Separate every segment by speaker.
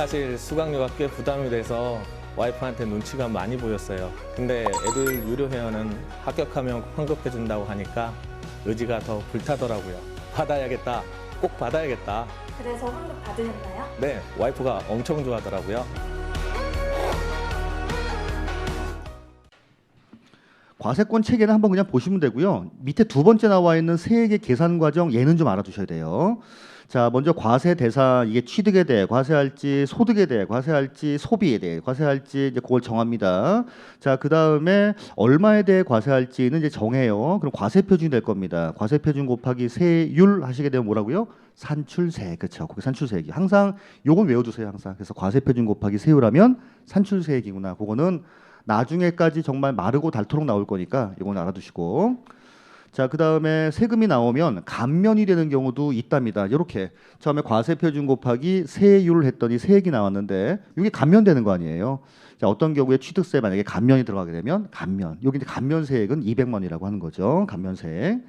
Speaker 1: 사실 수강료가 꽤 부담이 돼서 와이프한테 눈치가 많이 보였어요. 근데 애들 유료 회원은 합격하면 환급해준다고 하니까 의지가 더 불타더라고요. 받아야겠다. 꼭 받아야겠다.
Speaker 2: 그래서 환급 받으셨나요?
Speaker 1: 네, 와이프가 엄청 좋아하더라고요.
Speaker 3: 과세권 체계는 한번 그냥 보시면 되고요. 밑에 두 번째 나와 있는 세액의 계산 과정 얘는 좀 알아두셔야 돼요. 자, 먼저 과세 대상 이게 취득에 대해 과세할지 소득에 대해 과세할지 소비에 대해 과세할지 이제 그걸 정합니다. 자, 그다음에 얼마에 대해 과세할지는 이제 정해요. 그럼 과세 표준이 될 겁니다. 과세 표준 곱하기 세율 하시게 되면 뭐라고요? 산출세. 그렇죠. 그게 산출세액이. 항상 요건 외워 두세요, 항상. 그래서 과세 표준 곱하기 세율하면 산출세액이구나. 그거는 나중에까지 정말 마르고 닳도록 나올 거니까 이건 알아두시고 자 그 다음에 세금이 나오면 감면이 되는 경우도 있답니다. 이렇게 처음에 과세 표준 곱하기 세율을 했더니 세액이 나왔는데 이게 감면되는 거 아니에요. 자 어떤 경우에 취득세 만약에 감면이 들어가게 되면 감면 여기 이제 감면 세액은 200만 원이라고 하는 거죠. 감면 세액.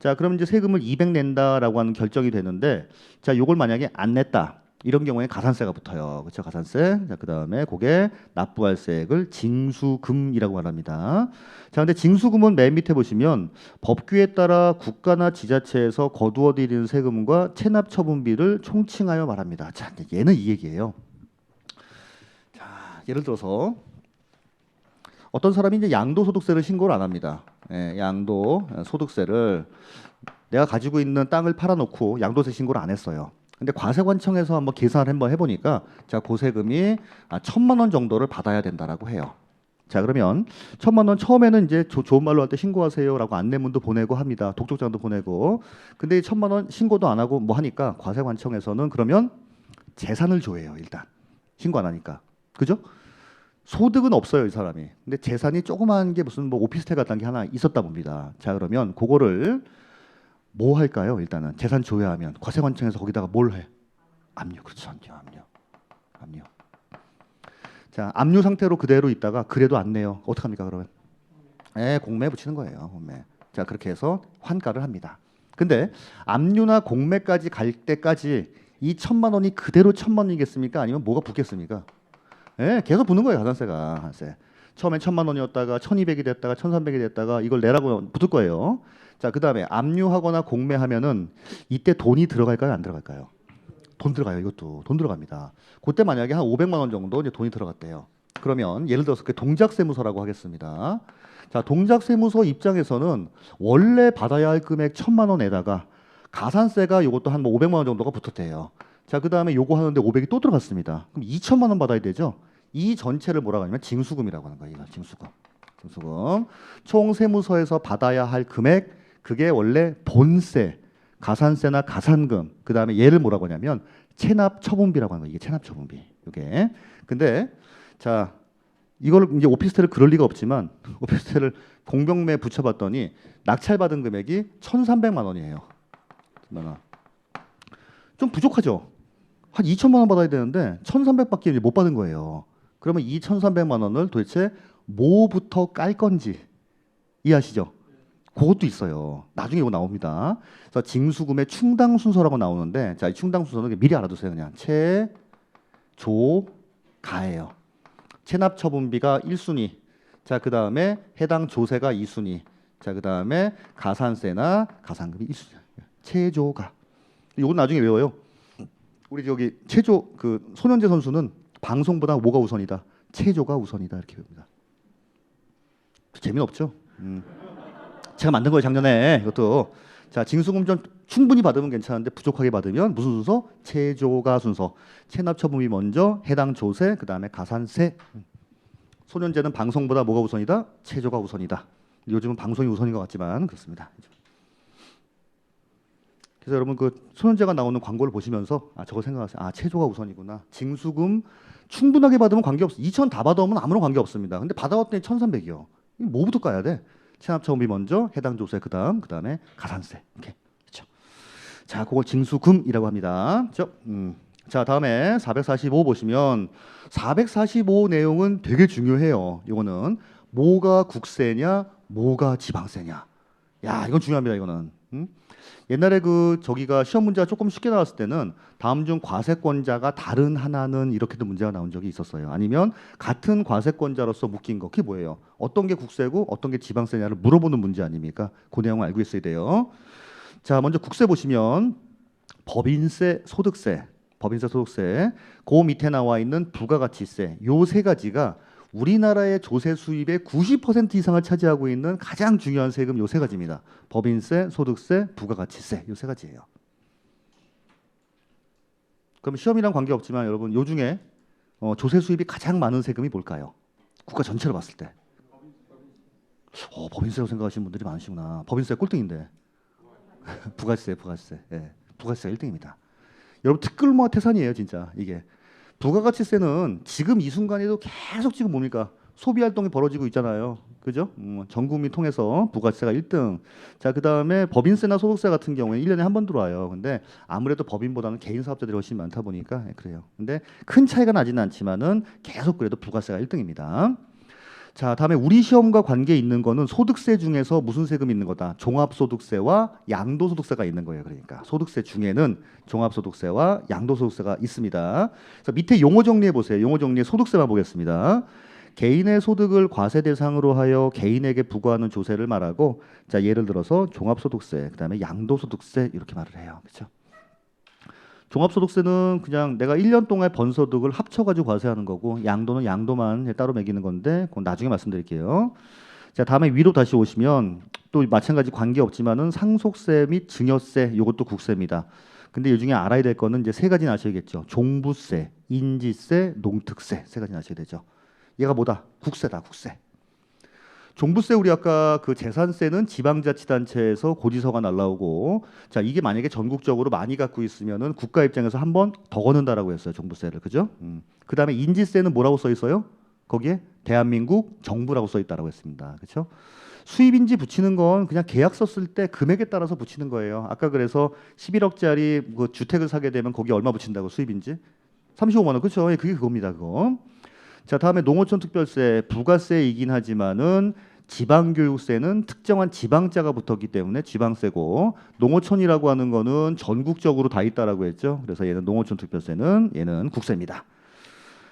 Speaker 3: 자 그럼 이제 세금을 200 낸다라고 하는 결정이 되는데 자 요걸 만약에 안 냈다. 이런 경우에 가산세가 붙어요. 그렇죠? 가산세. 자, 그다음에 그게 납부할 세액을 징수금이라고 말합니다. 자, 근데 징수금은 맨 밑에 보시면 법규에 따라 국가나 지자체에서 거두어 들이는 세금과 체납 처분비를 총칭하여 말합니다. 자, 얘는 이 얘기예요. 자, 예를 들어서 어떤 사람이 이제 양도소득세를 신고를 안 합니다. 예, 양도 소득세를 내가 가지고 있는 땅을 팔아놓고 양도세 신고를 안 했어요. 근데 과세관청에서 한번 계산을 한번 해보니까 자 고세금이 아, 천만 원 정도를 받아야 된다라고 해요. 자 그러면 천만 원 처음에는 이제 조- 좋은 말로 할 때 신고하세요라고 안내문도 보내고 합니다. 독촉장도 보내고. 근데 이 천만 원 신고도 안 하고 뭐 하니까 과세관청에서는 그러면 재산을 조회해요 일단 신고 안 하니까 그죠? 소득은 없어요 이 사람이. 근데 재산이 조그만 게 무슨 뭐 오피스텔 같은 게 하나 있었다 봅니다. 자 그러면 그거를 뭐 할까요? 일단은 재산 조회하면 과세관청에서 거기다가 뭘 해? 압류. 그렇죠. 압류 압류. 압류. 자 압류 상태로 그대로 있다가 그래도 안 내요. 어떡합니까 그러면? 에 공매 붙이는 거예요 공매 자 그렇게 해서 환가를 합니다. 근데 압류나 공매까지 갈 때까지 이 천만 원이 그대로 천만 원이겠습니까? 아니면 뭐가 붙겠습니까? 예 계속 붙는 거예요 가산세가. 가산세. 처음엔 천만 원이었다가 천이백이 됐다가 천삼백이 됐다가 이걸 내라고 붙을 거예요 자, 그다음에 압류하거나 공매하면은 이때 돈이 들어갈까요, 안 들어갈까요? 돈 들어가요. 이것도 돈 들어갑니다. 그때 만약에 한 500만 원 정도 이제 돈이 들어갔대요. 그러면 예를 들어서 그 동작세무서라고 하겠습니다. 자, 동작세무서 입장에서는 원래 받아야 할 금액 천만 원에다가 가산세가 이것도 한 뭐 500만 원 정도가 붙었대요. 자, 그다음에 요거 하는데 500이 또 들어갔습니다. 그럼 2천만 원 받아야 되죠. 이 전체를 뭐라고 하냐면 징수금이라고 하는 거예요. 징수금. 징수금. 총 세무서에서 받아야 할 금액 그게 원래 본세, 가산세나 가산금, 그 다음에 얘를 뭐라고 하냐면 체납 처분비라고 하는 거 이게 체납 처분비. 이게. 근데 자 이걸 이제 오피스텔을 그럴 리가 없지만 오피스텔을 공병매에 붙여봤더니 낙찰받은 금액이 1,300만 원이에요. 좀 부족하죠. 한 2천만 원 받아야 되는데 1,300밖에 못 받은 거예요. 그러면 이 1,300만 원을 도대체 뭐부터 깔 건지 이해하시죠? 그것도 있어요. 나중에 이거 나옵니다. 그래서 징수금의 충당 순서라고 나오는데 자, 이 충당 순서는 미리 알아두세요. 그냥 채, 조, 가예요. 체납 처분비가 1순위. 자, 그다음에 해당 조세가 2순위. 자, 그다음에 가산세나 가산금이 1순위. 체조가. 이건 나중에 외워요. 우리 저기 체조 그 손현재 선수는 방송보다 뭐가 우선이다. 체조가 우선이다 이렇게 배웁니다. 재미없죠? 음. 제가 만든 거예요 작년에. 이것도. 자 징수금 좀 충분히 받으면 괜찮은데 부족하게 받으면 무슨 순서 체조가 순서. 체납 처분이 먼저 해당 조세 그 다음에 가산세. 음. 소년제는 방송보다 뭐가 우선이다? 체조가 우선이다. 요즘은 방송이 우선인 것 같지만 그렇습니다. 그래서 여러분 그 소년제가 나오는 광고를 보시면서 아 저거 생각하세요. 아 체조가 우선이구나. 징수금 충분하게 받으면 관계없어 2천 다 받아오면 아무런 관계 없습니다. 근데 받아왔더니 1,300이요. 뭐부터 까야 돼 체납처분비 먼저 해당 조세 그다음 그다음에 가산세 이렇게 그렇죠. 자, 그걸 징수금이라고 합니다. 그렇죠? 음. 자, 다음에 445 보시면 445 내용은 되게 중요해요. 이거는 뭐가 국세냐, 뭐가 지방세냐. 야, 이건 중요합니다. 이거는. 음? 옛날에 그 저기가 시험 문제가 조금 쉽게 나왔을 때는 다음 중 과세권자가 다른 하나는 이렇게도 문제가 나온 적이 있었어요. 아니면 같은 과세권자로서 묶인 거 그게 뭐예요? 어떤 게 국세고 어떤 게 지방세냐를 물어보는 문제 아닙니까? 그 내용을 알고 있어야 돼요. 자, 먼저 국세 보시면 법인세, 소득세, 법인세, 소득세, 그 밑에 나와 있는 부가가치세 요 세 가지가 우리나라의 조세 수입의 90% 이상을 차지하고 있는 가장 중요한 세금 요 세 가지입니다. 법인세, 소득세, 부가가치세 요 세 가지예요. 그럼 시험이랑 관계 없지만 여러분 요 중에 어, 조세 수입이 가장 많은 세금이 뭘까요? 국가 전체로 봤을 때. 어, 법인세라고 생각하시는 분들이 많으시구나. 법인세 꼴등인데. 부가세, 부가세. 예. 부가세가 1등입니다. 여러분 특글모아 태산이에요, 진짜 이게. 부가가치세는 지금 이 순간에도 계속 지금 뭡니까? 소비 활동이 벌어지고 있잖아요. 그죠? 음, 전 국민 통해서 부가세가 1등. 자, 그다음에 법인세나 소득세 같은 경우에 1년에 한 번 들어와요. 근데 아무래도 법인보다는 개인 사업자들이 훨씬 많다 보니까 예, 그래요. 근데 큰 차이가 나지는 않지만은 계속 그래도 부가세가 1등입니다. 자, 다음에 우리 시험과 관계 있는 거는 소득세 중에서 무슨 세금이 있는 거다? 종합소득세와 양도소득세가 있는 거예요. 그러니까 소득세 중에는 종합소득세와 양도소득세가 있습니다. 그래서 밑에 용어 정리해 보세요. 용어 정리해 소득세만 보겠습니다. 개인의 소득을 과세 대상으로 하여 개인에게 부과하는 조세를 말하고 자 예를 들어서 종합소득세 그다음에 양도소득세 이렇게 말을 해요. 그렇죠? 종합소득세는 그냥 내가 1년 동안 번 소득을 합쳐가지고 과세하는 거고 양도는 양도만 따로 매기는 건데 그건 나중에 말씀드릴게요. 자 다음에 위로 다시 오시면 또 마찬가지 관계 없지만은 상속세 및 증여세 이것도 국세입니다. 근데 이 중에 알아야 될 거는 이제 세 가지는 아셔야겠죠. 종부세, 인지세, 농특세 세 가지는 아셔야 되죠. 얘가 뭐다? 국세다, 국세. 종부세 우리 아까 그 재산세는 지방자치단체에서 고지서가 날라오고 자 이게 만약에 전국적으로 많이 갖고 있으면은 국가 입장에서 한 번 더 걷는다라고 했어요 종부세를 그죠? 음. 그 다음에 인지세는 뭐라고 써 있어요? 거기에 대한민국 정부라고 써 있다라고 했습니다 그렇죠? 수입인지 붙이는 건 그냥 계약서 쓸때 금액에 따라서 붙이는 거예요. 아까 그래서 11억짜리 그 주택을 사게 되면 거기 얼마 붙인다고 수입인지 35만 원 그렇죠? 예, 그게 그겁니다 그거. 자 다음에 농어촌 특별세 부가세이긴 하지만은 지방교육세는 특정한 지방자가 붙었기 때문에 지방세고 농어촌이라고 하는 거는 전국적으로 다 있다라고 했죠. 그래서 얘는 농어촌 특별세는 얘는 국세입니다.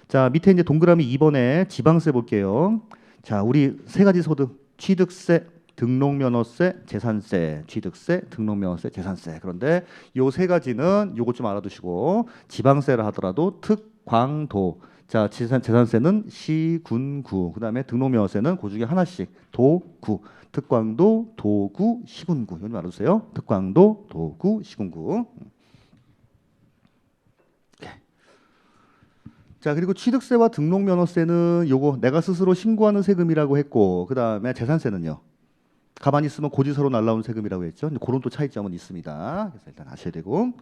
Speaker 3: 자 밑에 이제 동그라미 2번에 지방세 볼게요. 자 우리 세 가지 소득 취득세 등록면허세, 재산세, 취득세, 등록면허세, 재산세. 그런데 요 세 가지는 요것 좀 알아두시고 지방세를 하더라도 특광도 자 재산 재산세는 시, 군, 구. 그다음에 등록면허세는 그 중에 하나씩 도, 구. 특광도, 도구, 시군구. 좀 알아두세요. 특광도, 도구, 시군구. 자 그리고 취득세와 등록면허세는 요거 내가 스스로 신고하는 세금이라고 했고 그 다음에 재산세는요. 가만히 있으면 고지서로 날라온 세금이라고 했죠. 그런 또 차이점은 있습니다. 그래서 일단 아셔야 되고.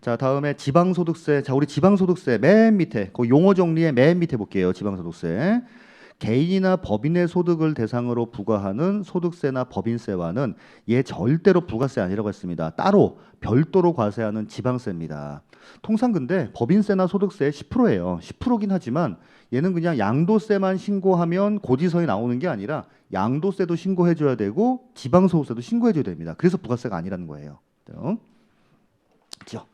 Speaker 3: 자 다음에 지방소득세. 자 우리 지방소득세 맨 밑에 그 용어 정리의 맨 밑에 볼게요. 지방소득세. 개인이나 법인의 소득을 대상으로 부과하는 소득세나 법인세와는 얘 절대로 부가세 아니라고 했습니다. 따로 별도로 과세하는 지방세입니다. 통상 근데 법인세나 소득세 10%예요. 10%긴 하지만 얘는 그냥 양도세만 신고하면 고지서에 나오는 게 아니라 양도세도 신고해 줘야 되고 지방소득세도 신고해 줘야 됩니다. 그래서 부가세가 아니라는 거예요. 그죠?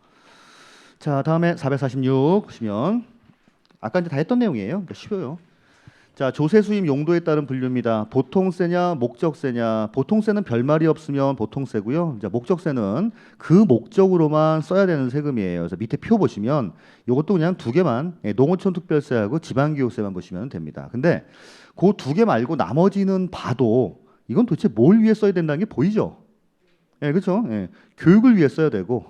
Speaker 3: 자, 다음에 446 보시면 아까 이제 다 했던 내용이에요. 그러니까 쉬워요. 자, 조세 수입 용도에 따른 분류입니다. 보통세냐, 목적세냐. 보통세는 별말이 없으면 보통세고요. 자, 목적세는 그 목적으로만 써야 되는 세금이에요. 그래서 밑에 표 보시면 이것도 그냥 두 개만 예, 농어촌 특별세하고 지방교육세만 보시면 됩니다. 근데 그 두 개 말고 나머지는 봐도 이건 도대체 뭘 위해 써야 된다는 게 보이죠? 예, 그렇죠? 예, 교육을 위해 써야 되고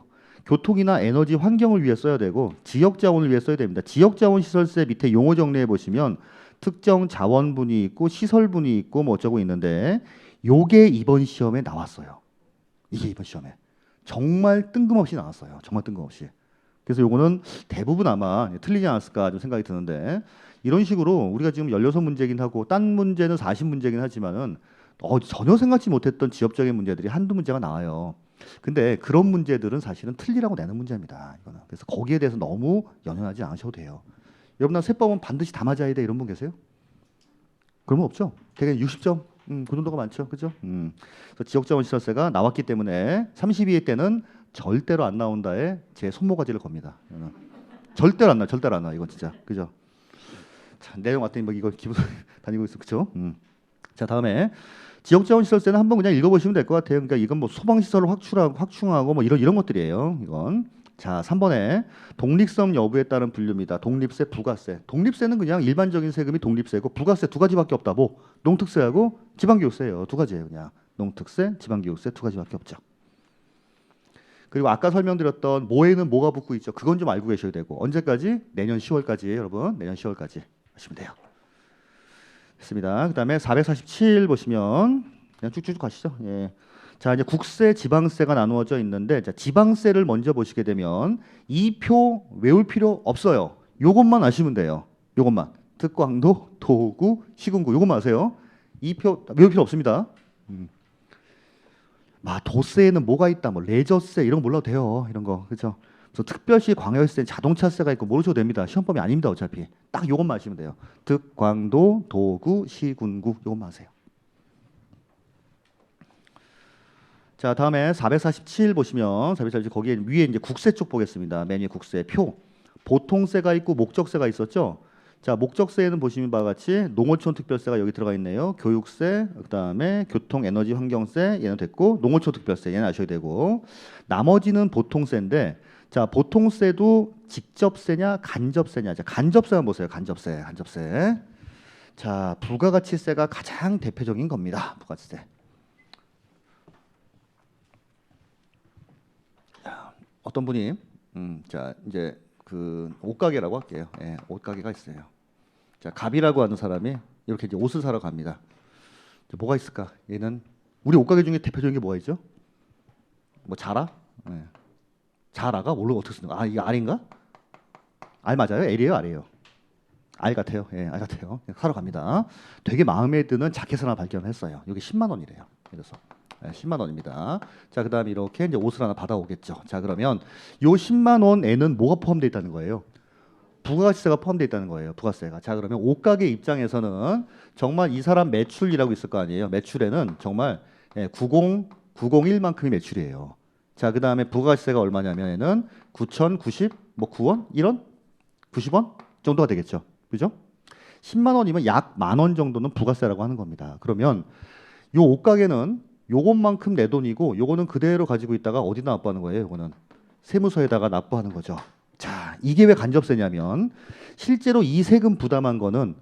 Speaker 3: 교통이나 에너지 환경을 위해 써야 되고 지역 자원을 위해 써야 됩니다. 지역 자원 시설세 밑에 용어 정리해 보시면 특정 자원분이 있고 시설분이 있고 뭐 어쩌고 있는데 요게 이번 시험에 나왔어요. 이게 이번 시험에 정말 뜬금없이 나왔어요. 정말 뜬금없이. 그래서 요거는 대부분 아마 틀리지 않았을까 좀 생각이 드는데 이런 식으로 우리가 지금 16문제긴 하고 딴 문제는 40문제긴 하지만은 어, 전혀 생각지 못했던 지역적인 문제들이 한두 문제가 나와요. 근데 그런 문제들은 사실은 틀리라고 내는 문제입니다. 이거는. 그래서 거기에 대해서 너무 연연하지 않으셔도 돼요. 여러분 나 세법은 반드시 다 맞아야 돼 이런 분 계세요? 분 없죠? 되게 60점, 음, 그 정도가 많죠. 그죠? 음. 그래서 지역자원 시설세가 나왔기 때문에 32회 때는 절대로 안 나온다에 제 손모가지를 겁니다. 이거는. 절대로 안 나, 절대로 안 나. 이건 진짜. 그죠? 자, 내용 왔더니 뭐 이거 기분 다니고 있어. 그죠? 음. 자, 다음에 지역자원시설세는 한번 그냥 읽어보시면 될 것 같아요. 그러니까 이건 뭐 소방시설을 확충하고, 확충하고 뭐 이런 이런 것들이에요. 이건 자 3번에 독립성 여부에 따른 분류입니다. 독립세, 부가세. 독립세는 그냥 일반적인 세금이 독립세고 부가세 두 가지밖에 없다. 뭐 농특세하고 지방교육세예요. 두 가지예요. 그냥 농특세, 지방교육세 두 가지밖에 없죠. 그리고 아까 설명드렸던 뭐에는 뭐가 붙고 있죠. 그건 좀 알고 계셔야 되고 언제까지? 내년 10월까지예요, 여러분. 내년 10월까지 하시면 돼요. 됐습니다. 그다음에 447 보시면 그냥 쭉쭉 가시죠. 예. 자 이제 국세, 지방세가 나누어져 있는데 자, 지방세를 먼저 보시게 되면 이 표 외울 필요 없어요. 요것만 아시면 돼요. 요것만 특광도, 도구, 시군구 요것만 아세요. 이 표 외울 필요 없습니다. 음. 마 도세에는 뭐가 있다, 뭐 레저세 이런 거 몰라도 돼요. 이런 거 그렇죠. 그래서 특별시 광역세, 자동차세가 있고 모르셔도 됩니다. 시험범위 아닙니다. 어차피 딱 요것만 아시면 돼요. 특광도, 도구, 시군구 요것만 아세요. 자 다음에 447 보시면 447 거기에 위에 이제 국세 쪽 보겠습니다. 맨 위에 국세 표 보통세가 있고 목적세가 있었죠. 자 목적세에는 보시면 바와 같이 농어촌 특별세가 여기 들어가 있네요. 교육세 그다음에 교통 에너지 환경세 얘는 됐고 농어촌 특별세 얘는 아셔야 되고 나머지는 보통세인데 자 보통세도 직접세냐 간접세냐 자 간접세 한번 보세요. 간접세 간접세 자 부가가치세가 가장 대표적인 겁니다. 부가가치세 어떤 분이 음, 자 이제 그 옷가게라고 할게요. 예, 옷가게가 있어요. 자 갑이라고 하는 사람이 이렇게 이제 옷을 사러 갑니다. 뭐가 있을까? 얘는 우리 옷가게 중에 대표적인 게 뭐가 있죠? 뭐 자라? 예. 자라가 뭘로 어떻게 쓰는 거? 아 이게 알인가? 알 맞아요? L이에요, R이에요? 알 같아요. 예, 알 같아요. 사러 갑니다. 되게 마음에 드는 자켓 하나 발견했어요. 여기 10만 원이래요. 그래서 네, 10만 원입니다. 자, 그다음에 이렇게 이제 옷을 하나 받아오겠죠. 자, 그러면 요 10만 원에는 뭐가 포함되어 있다는 거예요? 부가세가 포함되어 있다는 거예요. 부가세가. 자, 그러면 옷가게 입장에서는 정말 이 사람 매출이라고 있을 거 아니에요. 매출에는 정말 예, 90 901만큼이 매출이에요. 자, 그다음에 부가세가 얼마냐면은 9,090뭐 9원? 1원? 90원 정도가 되겠죠. 그죠? 10만 원이면 약 만 원 정도는 부가세라고 하는 겁니다. 그러면 요 옷가게는 요것만큼 내 돈이고 요거는 그대로 가지고 있다가 어디다 납부하는 거예요? 요거는 세무서에다가 납부하는 거죠. 자, 이게 왜 간접세냐면 실제로 이 세금 부담한 거는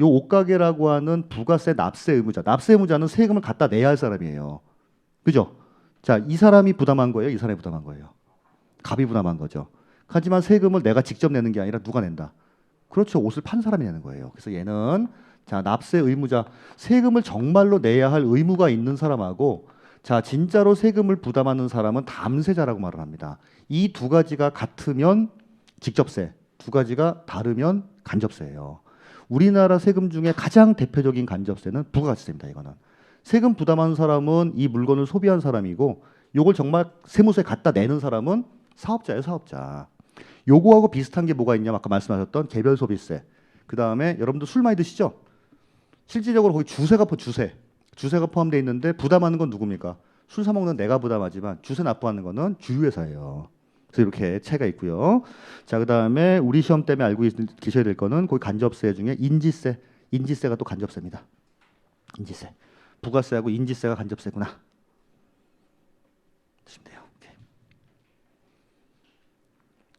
Speaker 3: 요 옷가게라고 하는 부가세 납세 의무자. 납세 의무자는 세금을 갖다 내야 할 사람이에요. 그죠? 자, 이 사람이 부담한 거예요? 이 사람이 부담한 거예요? 갑이 부담한 거죠. 하지만 세금을 내가 직접 내는 게 아니라 누가 낸다? 그렇죠. 옷을 판 사람이 내는 거예요. 그래서 얘는 자, 납세 의무자 세금을 정말로 내야 할 의무가 있는 사람하고 자, 진짜로 세금을 부담하는 사람은 담세자라고 말을 합니다. 이 두 가지가 같으면 직접세, 두 가지가 다르면 간접세예요. 우리나라 세금 중에 가장 대표적인 간접세는 부가가치세입니다. 이거는 세금 부담하는 사람은 이 물건을 소비한 사람이고 요걸 정말 세무서에 갖다 내는 사람은 사업자예요, 사업자. 요거하고 비슷한 게 뭐가 있냐면 아까 말씀하셨던 개별 소비세. 그 다음에 여러분들 술 많이 드시죠? 실질적으로 거기 주세가 포 주세 주세가 포함되어 있는데 부담하는 건 누굽니까? 술 사 먹는 내가 부담하지만 주세 납부하는 거는 주유회사예요. 그래서 이렇게 차이가 있고요. 자 그다음에 우리 시험 때문에 알고 있- 계셔야 될 거는 거기 간접세 중에 인지세, 인지세가 또 간접세입니다. 인지세, 부가세하고 인지세가 간접세구나. 오케이.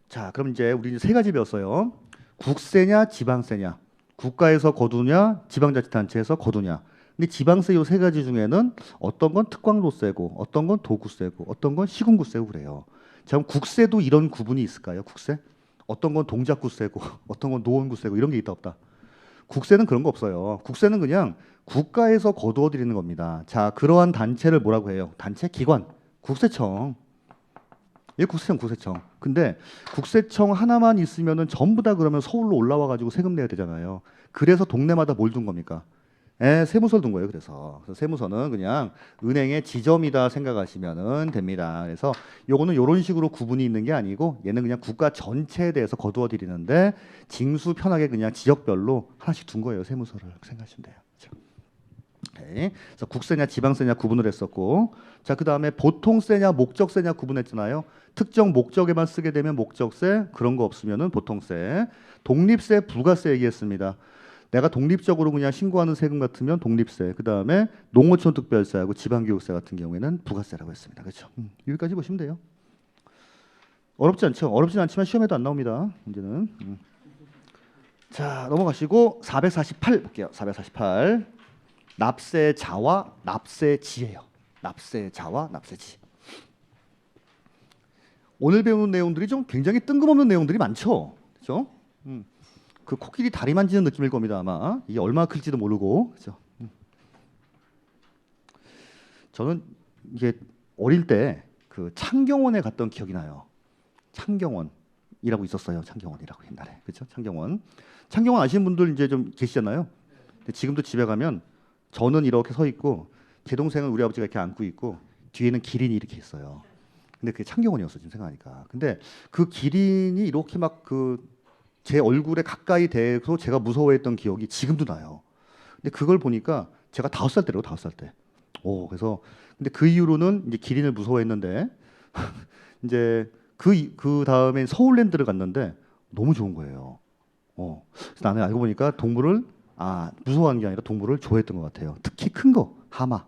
Speaker 3: 자 그럼 이제 우리 이제 세 가지 배웠어요. 국세냐 지방세냐. 국가에서 거두냐 지방자치단체에서 거두냐 근데 지방세 요 세 가지 중에는 어떤 건 특광도세고 어떤 건 도구세고 어떤 건 시군구세고 그래요 자 그럼 국세도 이런 구분이 있을까요 국세 어떤 건 동작구세고 어떤 건 노원구세고 이런 게 있다 없다 국세는 그런 거 없어요 국세는 그냥 국가에서 거두어 드리는 겁니다 자 그러한 단체를 뭐라고 해요 단체 기관 국세청 예, 국세청, 국세청. 근데 국세청 하나만 있으면은 전부 다 그러면 서울로 올라와 가지고 세금 내야 되잖아요. 그래서 동네마다 뭘 둔 겁니까? 예, 세무서를 둔 거예요. 그래서. 그래서 세무서는 그냥 은행의 지점이다 생각하시면은 됩니다. 그래서 요거는 요런 식으로 구분이 있는 게 아니고 얘는 그냥 국가 전체에 대해서 거두어 드리는데 징수 편하게 그냥 지역별로 하나씩 둔 거예요. 세무서를 생각하시면 돼요. 오케이. 그래서 국세냐 지방세냐 구분을 했었고 자 그다음에 보통세냐 목적세냐 구분했잖아요. 특정 목적에만 쓰게 되면 목적세 그런 거 없으면은 보통세 독립세 부가세 얘기했습니다. 내가 독립적으로 그냥 신고하는 세금 같으면 독립세 그다음에 농어촌 특별세하고 지방교육세 같은 경우에는 부가세라고 했습니다. 그렇죠? 음, 여기까지 보시면 돼요. 어렵지 않죠? 어렵진 않지만 시험에도 안 나옵니다. 문제는. 음. 자 넘어가시고 448 볼게요. 448 납세자와 납세지예요. 납세자와 납세지. 오늘 배우는 내용들이 좀 굉장히 뜬금없는 내용들이 많죠. 그렇죠? 음. 그 코끼리 다리 만지는 느낌일 겁니다 아마 이게 얼마나 클지도 모르고 그렇죠. 음. 저는 이게 어릴 때 그 창경원에 갔던 기억이 나요. 창경원이라고 있었어요. 창경원이라고 옛날에 그렇죠? 창경원. 창경원 아시는 분들 이제 좀 계시잖아요. 지금도 집에 가면 저는 이렇게 서 있고 제 동생은 우리 아버지가 이렇게 안고 있고 뒤에는 기린이 이렇게 있어요. 근데 그게 창경원이었어 지금 생각하니까. 근데 그 기린이 이렇게 막 그 제 얼굴에 가까이 대서 제가 무서워했던 기억이 지금도 나요. 근데 그걸 보니까 제가 다섯 살 때로 다섯 살 때. 오 그래서 근데 그 이후로는 이제 기린을 무서워했는데 이제 그 그 다음에 서울랜드를 갔는데 너무 좋은 거예요. 어 그래서 나는 알고 보니까 동물을 아 무서워하는 게 아니라 동물을 좋아했던 것 같아요. 특히 큰 거 하마.